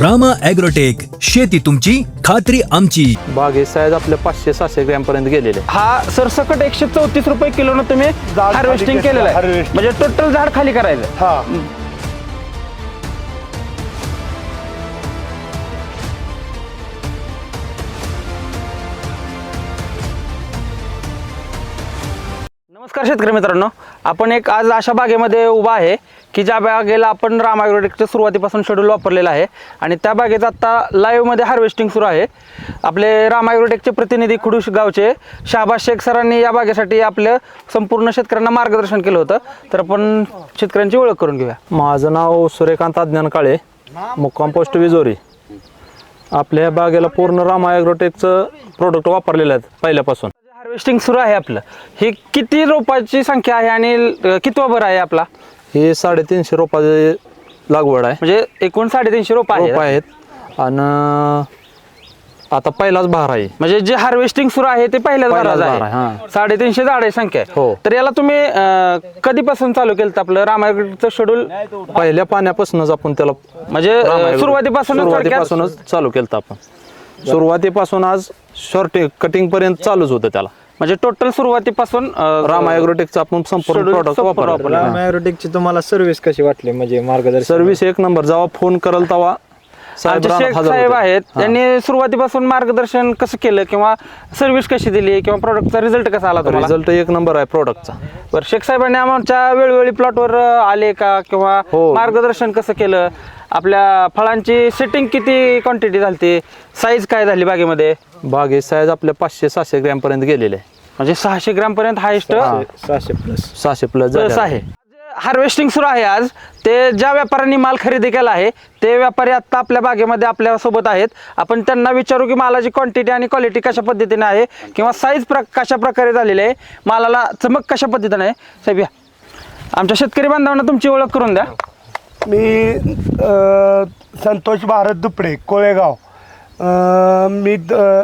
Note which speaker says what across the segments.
Speaker 1: Rama agrotech शेती तुमची खात्री आमची.
Speaker 2: बागे साईज आपल्या पाचशे सहाशे ग्रॅम पर्यंत गेलेले.
Speaker 3: हा सरसकट एकशे चौतीस रुपये किलोनं तुम्ही
Speaker 4: झाड
Speaker 3: हार्वेस्टिंग
Speaker 4: खाली
Speaker 3: केलेलं आहे.
Speaker 4: harvesting.
Speaker 3: म्हणजे टोटल झाड खाली करायचं.
Speaker 4: हा.
Speaker 3: नमस्कार शेतकरी मित्रांनो आपण एक आज अशा बागेमध्ये उभा आहे. की ज्या बागेला आपण राम ॲग्रोटेकच्या सुरुवातीपासून शेड्यूल वापरलेलं आहे. आणि त्या बागेचं आत्ता लाईव्हमध्ये हार्वेस्टिंग सुरू आहे. आपले राम ॲग्रोटेकचे प्रतिनिधी खुडूश गावचे शहाबाज शेख सरांनी या बागेसाठी आपलं संपूर्ण शेतकऱ्यांना मार्गदर्शन केलं होतं. तर आपण शेतकऱ्यांची ओळख करून घेऊया.
Speaker 2: माझं नाव सूर्यकांत अज्ञान काळे मुक्काम पोस्ट विजोरी. आपल्या ह्या बागेला पूर्ण रामा ॲग्रोटेकचं प्रोडक्ट वापरलेलं आहेत पहिल्यापासून.
Speaker 3: हार्वेस्टिंग सुरू आहे आपलं. ही किती रोपाची संख्या आहे आणि कितवा भर आहे आपला?
Speaker 2: हे साडेतीनशे रोपाचे लागवड आहे.
Speaker 3: म्हणजे एकूण साडेतीनशे रोप
Speaker 2: रोप
Speaker 3: आहे
Speaker 2: आहेत. आणि आता पहिलाच भार आहे.
Speaker 3: म्हणजे जे हार्वेस्टिंग सुरू आहे ते पहिल्याच
Speaker 2: पहिल्याच भर आहे,
Speaker 3: आहे
Speaker 2: हां.
Speaker 3: साडेतीनशे झाडे संख्या. आहे
Speaker 2: हो.
Speaker 3: तर याला तुम्ही अं, कधीपासून चालू केलं होतं आपलं? रामायणचं शेड्यूल
Speaker 2: पहिल्या पाण्यापासूनच आपण त्याला
Speaker 3: म्हणजे अं,
Speaker 2: ॲग्रो-
Speaker 3: सुरुवातीपासूनच
Speaker 2: चालू केलं आपण. सुरुवातीपासून आज शॉर्टिंग कटिंग पर्यंत चालूच होतं त्याला.
Speaker 3: म्हणजे टोटल सुरुवातीपासून अं,
Speaker 2: रामा ॲग्रोटेकचं आपण संपूर्ण प्रॉडक्ट वापरलं.
Speaker 5: मॅरोटिकची तुम्हाला सर्व्हिस कशी वाटली? म्हणजे मार्गदर्शन?
Speaker 2: सर्व्हिस एक नंबर जेव्हा फोन करल तेव्हा साहेब.
Speaker 3: आहेत. त्यांनी सुरुवातीपासून मार्गदर्शन कसं केलं किंवा सर्व्हिस कशी दिली किंवा प्रोडक्टचा रिझल्ट कसा आला तुम्हाला?
Speaker 2: रिझल्ट एक नंबर आहे प्रोडक्टचा
Speaker 3: बरं शेख साहेबांनी आमच्या वेळोवेळी प्लॉटवर आले का? किंवा
Speaker 2: हो.
Speaker 3: मार्गदर्शन कसं केलं? आपल्या फळांची सेटिंग किती क्वांटिटी झाली साईज काय झाली बागेमध्ये?
Speaker 2: बागे साईज आपल्या पाचशे सहाशे ग्रॅम पर्यंत गेलेले. आहे.
Speaker 3: म्हणजे सहाशे ग्रॅम पर्यंत हायस्ट
Speaker 5: सहाशे प्लस
Speaker 2: सहाशे प्लस
Speaker 3: प्लस आहे. हार्वेस्टिंग सुरू आहे आज. ते ज्या व्यापाऱ्यांनी माल खरेदी केला आहे ते व्यापारी आता आपल्या बागेमध्ये आपल्यासोबत आहेत. आपण त्यांना विचारू की मालाची क्वांटिटी आणि क्वालिटी कशा पद्धतीने आहे किंवा साईज प्र कशा प्रकारे झालेली आहे. मालाला चमक कशा पद्धतीने आहे? साहेब या. आमच्या शेतकरी बांधवांना तुमची ओळख करून द्या.
Speaker 4: मी अ, संतोष भारत दुपडे कोळेगाव. अ, मी द-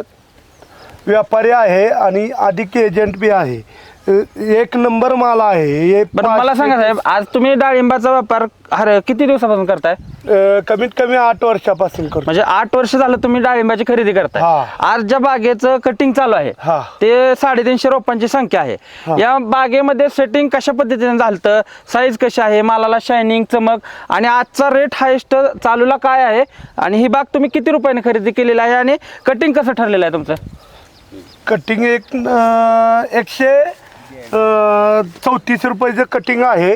Speaker 4: व्यापारी आहे आणि अधिक एजंट बी आहे. अ, एक नंबर माल आहे. हे
Speaker 3: बरं मला
Speaker 4: पाच-
Speaker 3: सांगा साहेब आज तुम्ही डाळिंबाचा व्यापार हर किती दिवसापासून करताय?
Speaker 4: अ, कमीत कमी आठ वर्षापासून करतो.
Speaker 3: म्हणजे आठ वर्ष झालं तुम्ही डाळिंबाची खरेदी करताय.
Speaker 4: हा.
Speaker 3: आज ज्या बागेचं कटिंग चालू आहे
Speaker 4: हा.
Speaker 3: ते साडेतीनशे रोपांची संख्या आहे. या बागेमध्ये सेटिंग कशा पद्धतीने झालं साईज कशी आहे? मालाला शायनिंग चमक आणि आजचा रेट हायस्ट चालूला काय आहे? आणि ही बाग तुम्ही किती रुपयाने खरेदी केलेली आहे आणि कटिंग कसं ठरलेलं आहे तुमचं?
Speaker 4: कटिंग एक अ, एकशे चौतीस रुपयाचं कटिंग आहे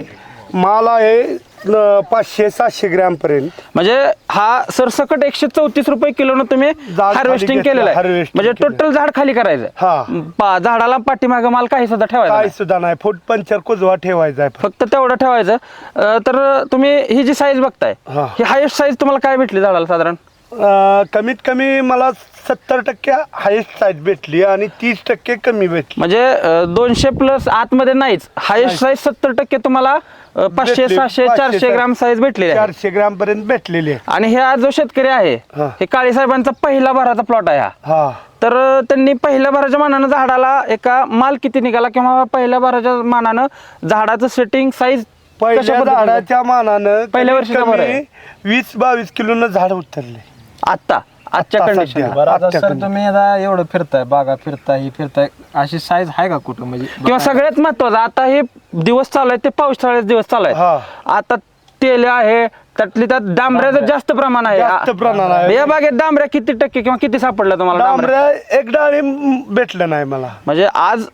Speaker 4: माल आहे अ, पाचशे सातशे ग्रॅम पर्यंत
Speaker 3: म्हणजे हा सरसकट एकशे चौतीस रुपये किलोनं तुम्ही
Speaker 4: खाली
Speaker 3: हार्वेस्टिंग
Speaker 4: घेतलं,
Speaker 3: केलेलं आहे
Speaker 4: harvesting
Speaker 3: म्हणजे
Speaker 4: केलं.
Speaker 3: टोटल झाड खाली करायचं
Speaker 4: हा.
Speaker 3: पा- झाडाला पाठीमागं माल काही सुद्धा ठेवायचा
Speaker 4: काय
Speaker 3: नाही.
Speaker 4: सुद्धा नाही फूट पंचर कुजवा ठेवायचा आहे
Speaker 3: फक्त तेवढं ठेवायचं अं, तर तुम्ही ही जी साईज बघताय
Speaker 4: हा.
Speaker 3: ही हायेस्ट साईज तुम्हाला काय भेटली झाडाला साधारण
Speaker 4: अ, कमीत कमी मला सत्तर टक्के हायेस्ट साईज भेटली आणि तीस टक्के कमी भेटली.
Speaker 3: म्हणजे अं, दोनशे प्लस आतमध्ये नाहीच. हायेस्ट साईज सत्तर टक्के तुम्हाला अं, पाचशे
Speaker 4: भेटली.
Speaker 3: सहाशे चारशे ग्राम साईज भेटलेली आहे.
Speaker 4: चारशे ग्राम पर्यंत भेटलेली आहे.
Speaker 3: आणि हा जो शेतकरी आहे
Speaker 4: हा.
Speaker 3: हे काळे साहेबांचा पहिला भराचा प्लॉट आहे हा.
Speaker 4: हा.
Speaker 3: तर अं, त्यांनी पहिल्या भराच्या मानानं झाडाला एका माल किती निघाला किंवा पहिल्या भराच्या मानानं झाडाचं सेटिंग साईज
Speaker 4: पहिल्या झाडाच्या मानानं
Speaker 3: पहिल्या
Speaker 4: कमीत
Speaker 3: वर्षीचा बरं आहे.
Speaker 4: कमी वीस बावीस किलोनं झाड उतरले.
Speaker 3: आत्ता? आजच्या
Speaker 4: आत्ता
Speaker 3: कंडिशन.
Speaker 5: बरं आता
Speaker 4: आत्या
Speaker 5: सर
Speaker 4: कंडी.
Speaker 5: तुम्ही आता एवढं फिरताय बागा फिरताय ही फिरताय. अशी साईज आहे का कुठं? म्हणजे
Speaker 3: किंवा सगळ्यात महत्वाचं आता हे दिवस चालू आहेत ते पावसाळ्याचे दिवस चालू
Speaker 4: हा.
Speaker 3: आहेत आता तेल आहे त्यातली त्यात डांबऱ्याचं जास्त प्रमाण आहे.
Speaker 4: जास्त प्रमाण आहे.
Speaker 3: या बागेत डांबऱ्या किती टक्के किंवा किती सापडलं तुम्हाला डांबऱ्या?
Speaker 4: डांबऱ्या एक डाळी भेटलं नाही मला.
Speaker 3: म्हणजे आज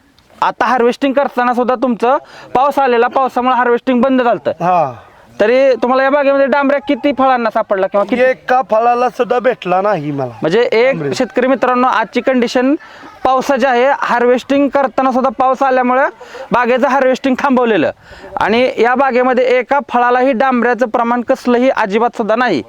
Speaker 3: आता हार्वेस्टिंग करताना सुद्धा तुमचं पाऊस आलेला पावसामुळे हार्वेस्टिंग बंद झालं
Speaker 4: हा.
Speaker 3: तरी तुम्हाला या बागेमध्ये डांबऱ्या किती फळांना सापडला किंवा किती
Speaker 4: एका फळाला सुद्धा भेटला नाही मला.
Speaker 3: म्हणजे एक शेतकरी मित्रांनो आजची कंडिशन पावसाची आहे. हार्वेस्टिंग करताना सुद्धा पाऊस आल्यामुळे बागेचं हार्वेस्टिंग थांबवलेलं. आणि या बागेमध्ये एका फळालाही डांबऱ्याचं प्रमाण कसलंही अजिबात सुद्धा नाही.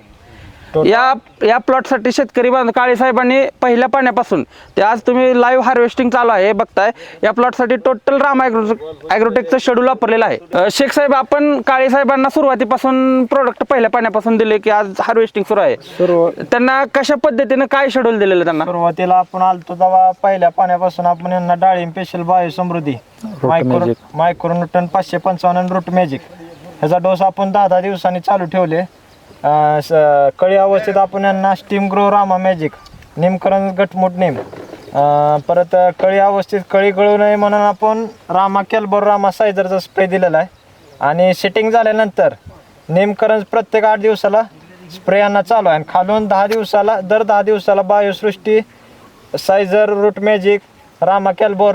Speaker 3: या या प्लॉटसाठी शेतकरी बांध काळे साहेबांनी पहिल्या पाण्यापासून ते आज तुम्ही लाईव्ह हार्वेस्टिंग चालू आहे बघताय. या प्लॉटसाठी टोटल राम ॲग्रो ॲग्रोटेकचं शेड्यूल वापरलेलं आहे. शेख साहेब आपण काळे साहेबांना सुरुवातीपासून प्रोडक्ट पहिल्या पाण्यापासून दिले की आज हार्वेस्टिंग सुरू आहे. त्यांना कशा पद्धतीनं काय शेड्यूल दिलेलं त्यांना?
Speaker 5: सुरुवातीला आपण आलतो तेव्हा पहिल्या पाण्यापासून आपण यांना डाळिंब special bio Samruddhi micro. Micronutrient पाचशे पंचावन्न रूट मॅजिक ह्याचा डोस आपण दहा दहा दिवसांनी चालू ठेवले. अं, स- कळी अवस्थेत आपण यांना स्टीम ग्रो रामा मॅजिक नेमकरण गटमुट नेम. अं, परत कळी अवस्थेत कळी गळू नये म्हणून आपण रामा कॅल्बोर रामा सायझरचा स्प्रे दिलेला आहे. आणि सेटिंग झाल्यानंतर नेमकरण प्रत्येक आठ दिवसाला स्प्रे यांना चालू आहे. आणि खालून दहा दिवसाला दर दहा दिवसाला बायोसृष्टी सायझर रूट मॅजिक रामा कॅल्बोर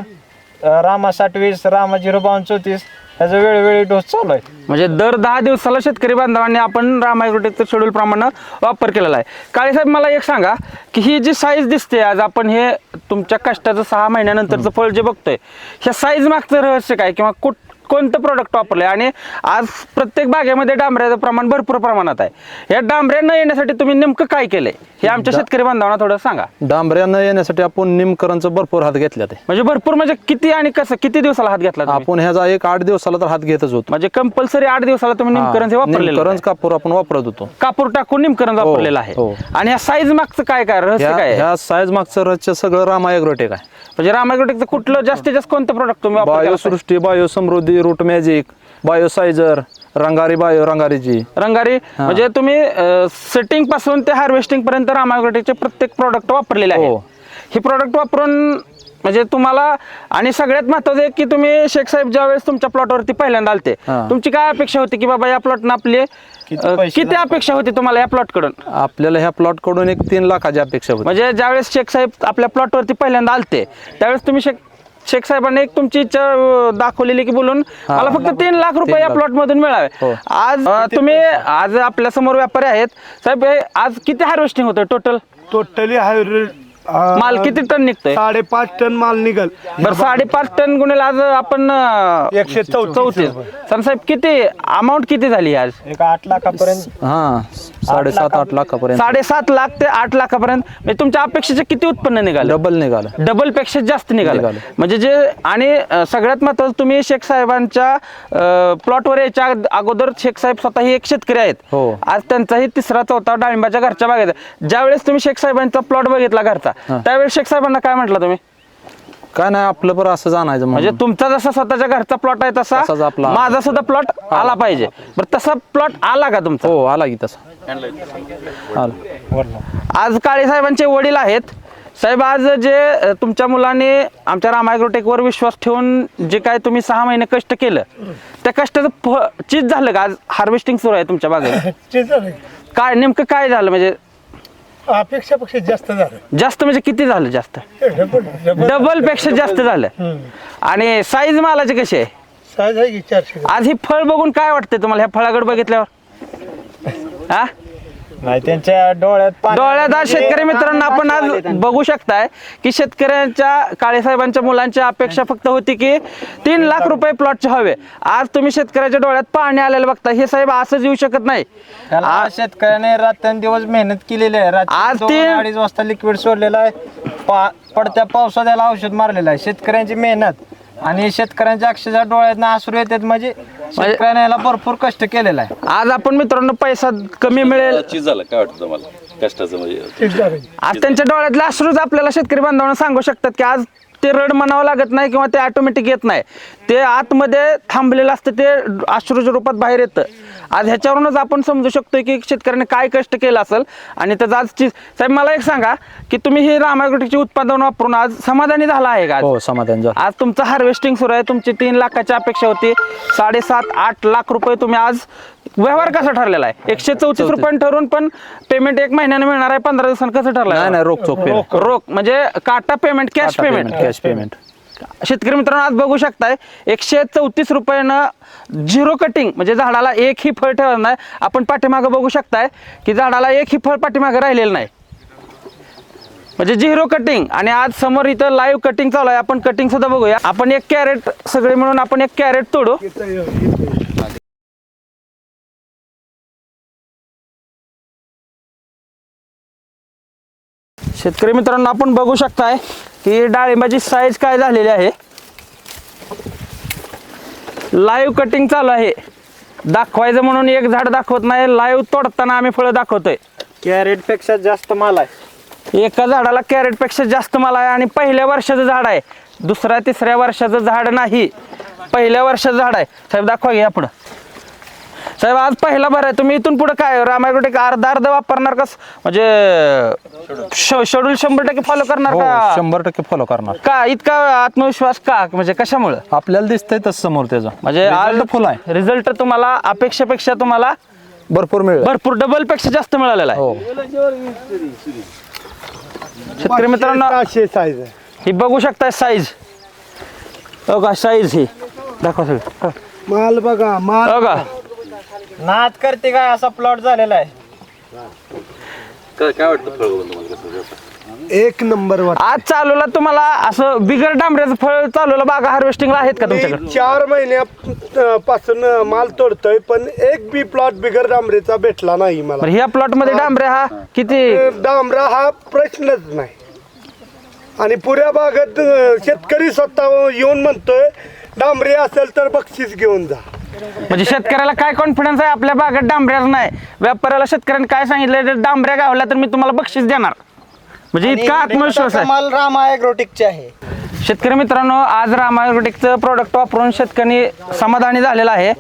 Speaker 5: रामा साठवीस रामा झिरो बावन्न चौतीस ह्याचा वेळोवेळी डोस चालू आहे.
Speaker 3: म्हणजे दर दहा दिवसाला शेतकरी बांधवांनी आपण रामायग्रोटेकचं शेड्यूल प्रमाणे वापर केलेला आहे. काळे साहेब मला एक सांगा की ही जी साईज दिसते आज आपण हे तुमच्या कष्टाचं सहा महिन्यानंतरचं फळ जे बघतोय ह्या साईज मागचं रहस्य काय किंवा कुठ कोणतं प्रोडक्ट वापरलंय? आणि आज प्रत्येक बागेमध्ये डांबऱ्याचं प्रमाण भरपूर प्रमाणात आहे. या डांबऱ्या न येण्यासाठी तुम्ही नेमकं काय केलंय? हे आमच्या शेतकरी बांधवांना थोडं सांगा.
Speaker 2: डांबऱ्या न येण्यासाठी आपण निमकरणचं भरपूर हात घेतले ते
Speaker 3: म्हणजे भरपूर म्हणजे किती आणि कसं? किती दिवसाला हात घेतला तुम्ही?
Speaker 2: आपण ह्याचा एक आठ दिवसाला तर हात घेतच होतो.
Speaker 3: म्हणजे कंपल्सरी आठ दिवसाला तुम्ही निमकरण हे वापरलेलं
Speaker 2: निमकरण
Speaker 3: आहे.
Speaker 2: कापूर आपण वापरत होतो.
Speaker 3: कापूर टाकून निमकरण
Speaker 2: हो,
Speaker 3: वापरलेलं आहे.
Speaker 2: हो.
Speaker 3: आणि या साईज मागचं काय काय? रहस्य
Speaker 2: ह्या
Speaker 3: काय आहे?
Speaker 2: ह्या साईज मागचं रचचं सगळं रामा एग्रोटेक आहे.
Speaker 3: म्हणजे रामायग्रोटेकचं कुठलं जास्तीत जास्त कोणतं प्रोडक्ट तुम्ही?
Speaker 2: बायोसृष्टी bio Samruddhi root magic bio sizer Rangari bio रंगारीची.
Speaker 3: Rangari म्हणजे तुम्ही सेटिंगपासून ते हार्वेस्टिंग पर्यंत रामायग्रोटेकचे प्रत्येक प्रोडक्ट वापरलेले आहे
Speaker 2: हो.
Speaker 3: प्रोडक्ट वापरून म्हणजे तुम्हाला आणि सगळ्यात महत्वाचं आहे की तुम्ही शेख साहेब ज्यावेळेस तुमच्या प्लॉटवरती पहिल्यांदा आलते. तुमची काय अपेक्षा होती की बाबा या प्लॉटनं आपले
Speaker 5: किती
Speaker 3: अपेक्षा होती तुम्हाला या प्लॉटकडून?
Speaker 2: आपल्याला ह्या प्लॉटकडून एक तीन लाखाची अपेक्षा होती.
Speaker 3: म्हणजे ज्यावेळेस शेख साहेब आपल्या प्लॉटवरती पहिल्यांदा आलते त्यावेळेस तुम्ही शेख शेख साहेबांनी एक तुमची इच्छा अं, दाखवलेली की बोलून मला फक्त तीन लाख रुपये या. प्लॉट मधून मिळावे
Speaker 2: हो.
Speaker 3: आज अं, तुम्ही आज आपल्यासमोर व्यापारी आहेत साहेब हे आज किती हार्वेस्टिंग होतं टोटल
Speaker 4: टोटली हायब्रिड
Speaker 3: माल किती टन निघतोय?
Speaker 4: साडेपाच टन माल निघल.
Speaker 3: बरं साडेपाच टन गुणेल आज आपण अं,
Speaker 4: एकशे चौतीस.
Speaker 3: चौतीस. सर साहेब किती अमाऊंट किती झाली आज?
Speaker 5: एक आठ लाखापर्यंत.
Speaker 2: हा साडेसात आठ लाखापर्यंत.
Speaker 3: साडेसात लाख ते आठ लाखापर्यंत. म्हणजे तुमच्या अपेक्षेचे किती उत्पन्न निघालं?
Speaker 2: डबल निघालं.
Speaker 3: डबलपेक्षा जास्त निघालं.
Speaker 2: निघालं.
Speaker 3: म्हणजे जे आणि अं, सगळ्यात महत्वाचं तुम्ही शेख साहेबांच्या प्लॉटवर यायच्या अग- अगोदर शेख साहेब स्वतः एक शेतकरी आहेत.
Speaker 2: हो.
Speaker 3: आज त्यांचाही तिसरा चौथा डाळिंबाच्या घरच्या बागेत. आहे. ज्यावेळेस तुम्ही शेख साहेबांचा प्लॉट बघितला घरचा त्यावेळेस शेख साहेबांना काय म्हटलं तुम्ही?
Speaker 2: काय नाही आपलं पण असं जाणायचं
Speaker 3: म्हणजे. तुमचा जसा स्वतःच्या घरचा प्लॉट आहे तसा
Speaker 2: तसाच आपला.
Speaker 3: माझा सुद्धा प्लॉट आला पाहिजे. बरं तसा प्लॉट आला का तुमचा?
Speaker 2: हो आला की तसा. आला.
Speaker 3: आज काळे साहेबांचे वडील आहेत. साहेब आज जे तुमच्या मुलाने आमच्या रामायग्रोटेकवर विश्वास ठेवून जे काय तुम्ही सहा महिने कष्ट केलं त्या कष्टाचं फ चीज झालं का? आज हार्वेस्टिंग सुरू आहे तुमच्या बागेत. काय नेमकं काय झालं? म्हणजे
Speaker 4: अपेक्षापेक्षा जास्त झालं.
Speaker 3: जास्त म्हणजे किती झालं जास्त? डबलपेक्षा जास्त झालं. आणि साईज मालाची कशी आहे
Speaker 4: साईज आहे की चारशे?
Speaker 3: आज ही फळ बघून काय वाटतंय तुम्हाला ह्या फळाकडे बघितल्यावर? हा?
Speaker 5: नाही त्यांच्या डोळ्यात पाणी-
Speaker 3: डोळ्यात आज शेतकरी मित्रांनो आपण आज बघू शकताय की शेतकऱ्यांच्या काळेसाहेबांच्या मुलांची अपेक्षा फक्त होती की तीन लाख रुपये प्लॉटचे हवे. आज तुम्ही शेतकऱ्याच्या डोळ्यात पाणी आलेलं बघता हे साहेब असंच येऊ शकत नाही.
Speaker 5: त्याला
Speaker 3: आ-
Speaker 5: शेतकऱ्याने रात्रंदिवस मेहनत केलेली आहे. रात्री
Speaker 3: आज
Speaker 5: दोन
Speaker 3: ते-
Speaker 5: अडीच वाजता लिक्विड सोडलेलं आहे. पा- पडत्या पावसात त्याला औषध मारलेलं आहे. शेतकऱ्यांची मेहनत. आणि शेतकऱ्यांच्या अक्षरशः डोळ्यात आसरू येतात. म्हणजे शेतकऱ्याने याला भरपूर कष्ट केलेला आहे.
Speaker 3: आज आपण मित्रांनो पैसा कमी मिळेल.
Speaker 6: चीज झालं काय वाटतं तुम्हाला? कष्टाचं म्हणजे
Speaker 3: आज त्यांच्या डोळ्यातले अश्रूच आपल्याला शेतकरी बांधवांना सांगू शकतात की आज ते रड म्हणावं लागत नाही किंवा ते ऑटोमॅटिक येत नाही. ते आतमध्ये थांबलेलं असतं ते अश्रूच्या रूपात बाहेर येतं. आज ह्याच्यावरूनच आपण समजू शकतोय की शेतकऱ्याने काय कष्ट केलं असेल आणि त्याचं आज चीज साहेब मला एक सांगा की तुम्ही हे रामायगुटीचे उत्पादन वापरून आज समाधानी झाला आहे का?
Speaker 2: हो समाधान
Speaker 3: आज तुमचं हार्वेस्टिंग सुरू आहे तुमची तीन लाखाची अपेक्षा होती. साडेसात आठ लाख रुपये तुम्ही आज व्यवहार कसा ठरलेला आहे? एकशे चौतीस रुपये ठरवून पण पेमेंट एक महिन्याने मिळणार आहे पंधरा दिवसांनी कसं ठरलं?
Speaker 2: नाही नाही रोख चोख
Speaker 3: रोख म्हणजे काटा payment cash payment
Speaker 2: cash payment
Speaker 3: शेतकरी मित्रांनो आज बघू शकताय एकशे चौतीस रुपयानं झिरो कटिंग म्हणजे झाडाला एक ही फळ ठेवलं नाही. आपण पाठीमागं बघू शकताय की झाडाला एक ही फळ पाठीमागं राहिलेलं नाही. म्हणजे झिरो कटिंग आणि आज समोर इथं लाईव्ह कटिंग चालू आहे. आपण कटिंग सुद्धा बघूया. आपण एक कॅरेट सगळे मिळून आपण एक कॅरेट तोडू. शेतकरी मित्रांनो आपण बघू शकताय की डाळिंबाची साईज काय झालेली आहे. लाईव्ह कटिंग चालू आहे. दाखवायचं म्हणून एक झाड दाखवत नाही लाईव्ह तोडताना आम्ही फळं दाखवतोय.
Speaker 5: कॅरेटपेक्षा जास्त माल आहे.
Speaker 3: एका झाडाला कॅरेटपेक्षा जास्त माल आहे आणि पहिल्या वर्षाचं झाड आहे. दुसऱ्या तिसऱ्या वर्षाचं झाड नाही. पहिल्या वर्षाचं झाड आहे. साहेब दाखवा घ्या पुढं साहेब आज पहिला बरं आहे. तुम्ही इथून पुढे काय? रामायग्रोटेक अर्धा अर्धा वापरणार कस म्हणजे शेड्यूल शंभर टक्के फॉलो करणार
Speaker 2: हो
Speaker 3: का?
Speaker 2: शंभर टक्के फॉलो करणार.
Speaker 3: का? इतका आत्मविश्वास का? म्हणजे कशामुळं?
Speaker 2: आपल्याला दिसतंय तसं समोर त्याचं.
Speaker 3: म्हणजे आज
Speaker 2: फुल आहे.
Speaker 3: रिझल्ट तुम्हाला अपेक्षेपेक्षा तुम्हाला
Speaker 2: भरपूर मिळेल.
Speaker 3: भरपूर डबलपेक्षा जास्त मिळालेला आहे.
Speaker 2: हो.
Speaker 3: शेतकरी मित्रांनो
Speaker 4: साईज आहे.
Speaker 3: ही बघू शकताय साईज हो का साईज ही. दाखवा सगळं.
Speaker 4: माल बघा माल
Speaker 3: हो का
Speaker 5: नाद करते काय असा प्लॉट झालेला आहे.
Speaker 6: काय काय वाटतं फळ बघून तुम्हाला कसं कसं?
Speaker 4: एक नंबर वर
Speaker 3: आज चालूला तुम्हाला असं बिगर डांबऱ्याचं फळ चालूला बागा हार्वेस्टिंगला आहेत का तुमच्याकडे?
Speaker 4: मी चार महिन्यापासून माल तोडतोय पण एक बी प्लॉट बिगर डांबरेचा भेटला नाही मला.
Speaker 3: बरं ह्या प्लॉटमध्ये डांबऱ्या हा किती?
Speaker 4: डांबरा हा प्रश्नच नाही. आणि पुऱ्या भागात अं, शेतकरी स्वतः येऊन म्हणतोय डांबरी असेल तर बक्षीस घेऊन जा.
Speaker 3: म्हणजे शेतकऱ्याला काय कॉन्फिडन्स आहे? आपल्या बागेत डांबऱ्याच नाही. व्यापाऱ्याला शेतकऱ्यांनी काय सांगितलं जर डांबऱ्या गावल्या तर मी तुम्हाला बक्षीस देणार. म्हणजे इतका आत्मविश्वास आहे.
Speaker 5: माल रामा ॲग्रोटिकचे आहे.
Speaker 3: शेतकरी मित्रांनो आज रामायोटिकचं प्रोडक्ट वापरून शेतकरी समाधानी झालेला आहे.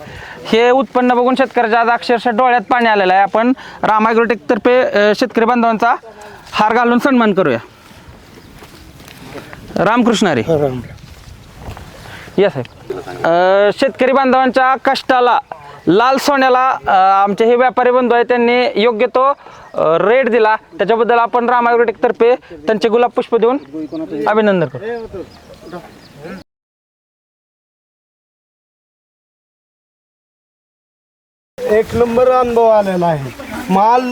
Speaker 3: हे उत्पन्न बघून शेतकऱ्याच्या आज अक्षरशः डोळ्यात पाणी आलेलं आहे. आपण रामायोटिक तर्फे अ, शेतकरी बांधवांचा हार घालून सन्मान करूया. रामकृष्ण हरी. येस साहेब शेतकरी बांधवांच्या कष्टाला लाल सोन्याला अ, आमचे हे व्यापारी बंधू आहे त्यांनी योग्य तो रेट दिला. त्याच्याबद्दल आपण रामायोटिक तर्फे त्यांचे गुलाब पुष्प देऊन अभिनंदन करू
Speaker 4: एक नंबर अनुभव आलेला आहे. माल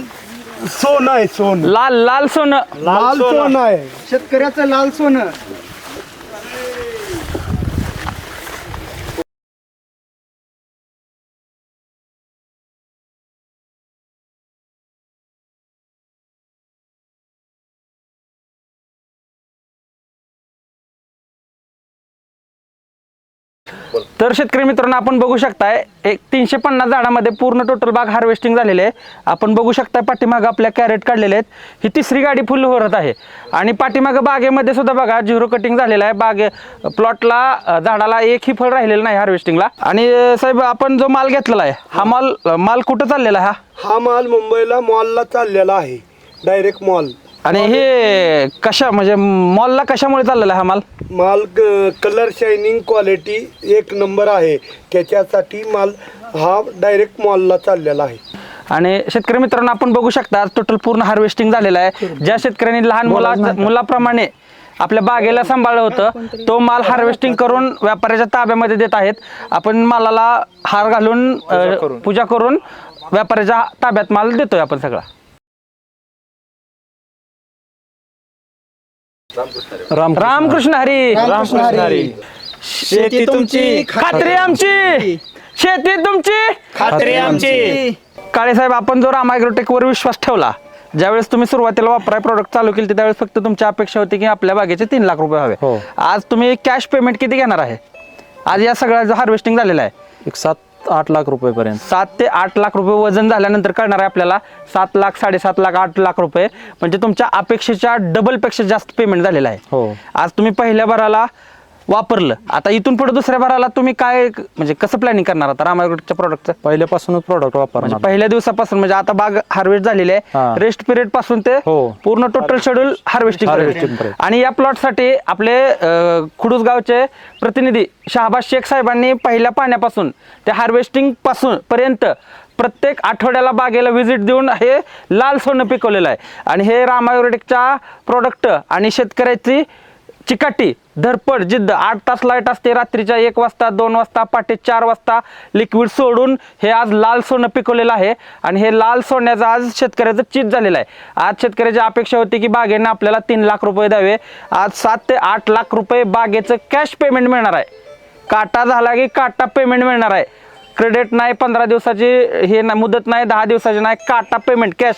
Speaker 4: सोनं आहे सोनं.
Speaker 3: लाल लाल सोनं.
Speaker 4: लाल सोनं आहे.
Speaker 7: शेतकऱ्याचं लाल सोनं.
Speaker 3: तर शेतकरी मित्रांनो आपण बघू शकताय एक तीनशे पन्नास झाडामध्ये पूर्ण टोटल बाग हार्वेस्टिंग झालेले आहे. आपण बघू शकताय पाठीमागं आपल्या कॅरेट काढलेले आहेत. ही तिसरी गाडी फुल होत आहे. आणि पाठीमागं बागेमध्ये सुद्धा बघा झिरो कटिंग झालेलं आहे. बागे प्लॉटला झाडाला एकही फळ राहिलेलं नाही हार्वेस्टिंगला आणि साहेब आपण जो माल घेतलेला आहे हा माल माल कुठं चाललेला आहे हा?
Speaker 4: हा माल मुंबईला मॉलला चाललेला आहे. डायरेक्ट मॉल
Speaker 3: आणि हे कशा म्हणजे मॉलला कशामुळे चाललेला हा माल?
Speaker 4: माल कलर शायनिंग क्वालिटी एक नंबर आहे. त्याच्यासाठी माल हा डायरेक्ट मॉलला चाललेला आहे.
Speaker 3: आणि शेतकरी मित्रांनो आपण बघू शकता टोटल पूर्ण हार्वेस्टिंग झालेलं आहे. ज्या शेतकऱ्यांनी लहान मुला मुलाप्रमाणे आपल्या बागेला सांभाळलं होतं तो माल हार्वेस्टिंग करून व्यापाऱ्याच्या ताब्यामध्ये देत आहेत. आपण मालाला हार घालून पूजा करून व्यापाऱ्याच्या ताब्यात माल देतोय आपण सगळा. रामकृष्ण हरी.
Speaker 7: रामकृष्ण हरी.
Speaker 3: शेती तुमची खात्री आमची. शेती तुमची.
Speaker 5: खात्री आमची.
Speaker 3: काळे साहेब आपण जो रामायग्रोटेक वर विश्वास ठेवला ज्यावेळेस तुम्ही सुरुवातीला वापराय प्रोडक्ट चालू केले त्यावेळेस फक्त तुमची अपेक्षा होती की आपल्या बागेचे तीन लाख रुपये हवे
Speaker 2: हो.
Speaker 3: आज तुम्ही कॅश पेमेंट किती घेणार आहे? आज या सगळ्याचं हार्वेस्टिंग झालेलं आहे
Speaker 2: एक सात आठ लाख रुपयेपर्यंत
Speaker 3: सात ते आठ लाख रुपये वजन झाल्यानंतर कळणार आहे आपल्याला. सात लाख साडेसात लाख आठ लाख रुपये. म्हणजे तुमच्या अपेक्षेच्या डबलपेक्षा जास्त पेमेंट झालेलं आहे.
Speaker 2: हो.
Speaker 3: आज तुम्ही पहिल्या भराला वापरलं. आता इथून पुढे दुसऱ्या भराला तुम्ही काय म्हणजे कसं प्लॅनिंग करणार आता रामायग्रोटेकच्या प्रोडक्टचं
Speaker 2: पहिल्यापासूनच प्रोडक्ट
Speaker 3: म्हणजे
Speaker 2: वापरणार
Speaker 3: पहिल्या दिवसापासून म्हणजे आता बाग हार्वेस्ट झालेली आहे. रेस्ट पिरियडपासून ते
Speaker 2: हो.
Speaker 3: पूर्ण टोटल शेड्यूल हार्वेस्टिंग
Speaker 2: पर्यंत.
Speaker 3: आणि या प्लॉटसाठी आपले अं, खुडूस गावचे प्रतिनिधी शहाबाज शेख साहेबांनी पहिल्या पाण्यापासून ते हार्वेस्टिंगपासून पर्यंत प्रत्येक आठवड्याला बागेला व्हिजिट देऊन हे लाल सोनं पिकवलेलं आहे. आणि हे रामायुरेटिकच्या प्रोडक्ट आणि शेतकऱ्याची चिकाटी धरपड जिद्द. आठ तास लाइट असते रात्रीच्या एक वाजता दोन वाजता पाटे चार वाजता लिक्विड सोडून हे आज लाल सोनं पिकवलेलं आहे. आणि हे लाल सोन्याचं आज शेतकऱ्याचं चित झालेलं आहे. आज शेतकऱ्याची अपेक्षा होती की बागेनं आपल्याला तीन लाख रुपये द्यावे. आज सात ते आठ लाख रुपये बागेचं कॅश पेमेंट मिळणार आहे. काटा झाला की काटा पेमेंट मिळणार आहे. क्रेडिट नाही पंधरा दिवसाची हे ना मुदत नाही दहा दिवसाची नाही काटा पेमेंट कॅश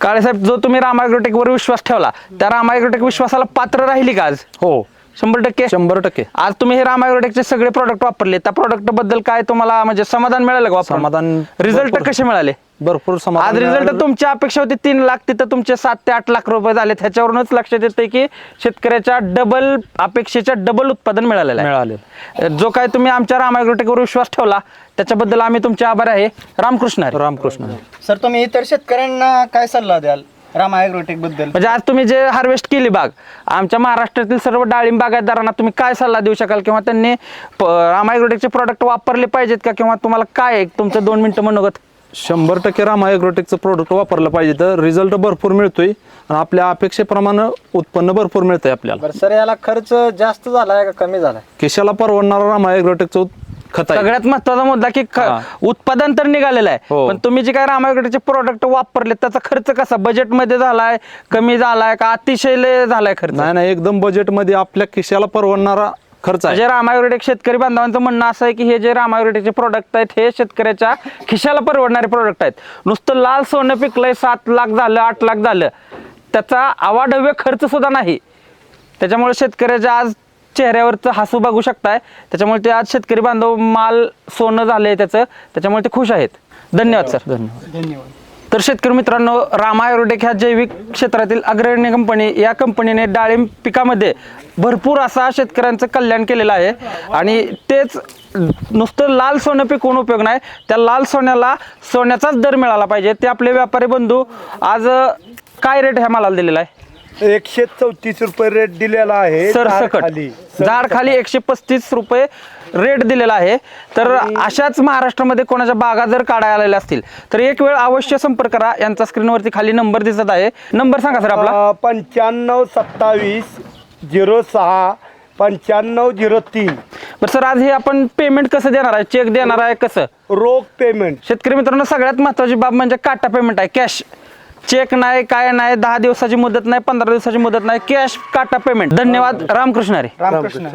Speaker 3: काळेसाहेब जो तुम्ही रामायग्रोटेक वर विश्वास ठेवला त्या रामायग्रोटेक विश्वासाला पात्र राहिली का आज?
Speaker 2: हो.
Speaker 3: शंभर टक्के?
Speaker 2: शंभर टक्के.
Speaker 3: आज तुम्ही हे राम ॲग्रोटेकचे सगळे प्रोडक्ट वापरले त्या प्रोडक्टबद्दल काय तुम्हाला म्हणजे समाधान मिळालं का वापरून?
Speaker 2: समाधान
Speaker 3: रिझल्ट
Speaker 2: भरपूर.
Speaker 3: कसे मिळाले?
Speaker 2: भरपूर
Speaker 3: आज
Speaker 2: समाधान
Speaker 3: रिझल्ट
Speaker 2: मिळालं.
Speaker 3: तुमची अपेक्षा होती तीन लाख तिथं तुमचे सात ते आठ लाख रुपये झाले त्याच्यावरूनच लक्षात येते की शेतकऱ्याच्या डबल अपेक्षेच्या डबल उत्पादन मिळालेलं आहे.
Speaker 2: मिळाले
Speaker 3: जो काय तुम्ही आमच्या राम ॲग्रोटेकवर विश्वास ठेवला त्याच्याबद्दल आम्ही तुमचे आभार आहे. रामकृष्ण हरी.
Speaker 2: रामकृष्ण
Speaker 7: सर तुम्ही इतर शेतकऱ्यांना काय सल्ला द्याल? रामा ॲग्रोटेकबद्दल.
Speaker 3: म्हणजे आज तुम्ही जे हार्वेस्ट केली बाग आमच्या महाराष्ट्रातील सर्व डाळिंब बागायतदारांना तुम्ही काय सल्ला देऊ शकाल? किंवा त्यांनी रामायग्रोटेकचे प्रोडक्ट वापरले पाहिजेत का? किंवा तुम्हाला काय आहे? तुमचं दोन मिनिटं मनोगत.
Speaker 2: शंभर टक्के रामा ॲग्रोटेकचं प्रोडक्ट वापरलं पाहिजे. तर रिझल्ट भरपूर मिळतोय. आणि आपल्या अपेक्षेप्रमाणे उत्पन्न भरपूर मिळतंय आपल्याला.
Speaker 5: बरं सर याला खर्च जास्त झालाय का कमी झालाय?
Speaker 2: केशाला परवडणारा रामा ॲग्रोटेकचं खत आहे
Speaker 3: सगळ्यात महत्त्वाचा मुद्दा की ख-
Speaker 2: हा.
Speaker 3: उत्पादन तर निघालेलं आहे.
Speaker 2: हो.
Speaker 3: पण तुम्ही जे काय रामायग्रोटेकचे प्रोडक्ट वापरले त्याचा खर्च कसा? बजेटमध्ये झालाय कमी झालाय का? अतिशय लय झालाय खर्च.
Speaker 2: नाही नाही एकदम बजेटमध्ये आपल्या खिशाला परवडणारा खर्च आहे.
Speaker 3: म्हणजे शेतकरी बांधवांचं म्हणणं असं आहे की हे जे रामायग्रोटेकचे प्रोडक्ट आहेत हे शेतकऱ्याच्या खिशाला परवडणारे प्रोडक्ट आहेत. नुसतं लाल सोनं पिकलंय सात लाख झालं आठ लाख झालं. त्याचा अवाढव्य खर्च सुद्धा नाही. त्याच्यामुळे शेतकऱ्याच्या आज चेहऱ्यावरचं हसू बघू शकताय. त्याच्यामुळे ते आज शेतकरी बांधव माल सोनं झालंय त्याचं. त्याच्यामुळे ते खुश आहेत. धन्यवाद सर.
Speaker 2: धन्यवाद.
Speaker 7: धन्यवाद.
Speaker 3: तर शेतकरी मित्रांनो रामा ॲग्रोटेक ह्या जैविक क्षेत्रातील अग्रणी कंपनी या कंपनीने डाळिंब पिकामध्ये भरपूर असा शेतकऱ्यांचं कल्याण केलेलं आहे. आणि तेच नुसतं लाल सोनं पिकवून उपयोग नाही. त्या लाल सोन्याला सोन्याचाच दर मिळाला पाहिजे. ते आपले व्यापारी बंधू आज काय रेट ह्या मालाला दिलेला आहे?
Speaker 4: एकशे चौतीस रुपये रेट दिलेला आहे.
Speaker 3: सरसकट.
Speaker 4: खाली.
Speaker 3: झाड खाली एकशे पस्तीस रुपये रेट दिलेला आहे. तर अशाच महाराष्ट्रामध्ये कोणाच्या बागा जर काढायला आलेल्या असतील तर एक वेळ अवश्य संपर्क करा. यांचा स्क्रीनवरती खाली नंबर दिसत आहे. नंबर सांगा सर आपला.
Speaker 4: पंच्याण्णव सत्तावीस झिरो सहा पंच्याण्णव झिरो तीन.
Speaker 3: बरं सर आज हे आपण पेमेंट कसं देणार आहे? चेक देणार आहे कसं?
Speaker 4: रोख पेमेंट
Speaker 3: शेतकरी मित्रांनो सगळ्यात महत्वाची बाब म्हणजे काटा पेमेंट आहे कॅश चेक नाही काय नाही दहा दिवसाची मुदत नाही पंधरा दिवसाची मुदत नाही कॅश काटा पेमेंट धन्यवाद. रामकृष्ण रे
Speaker 7: रामकृष्ण.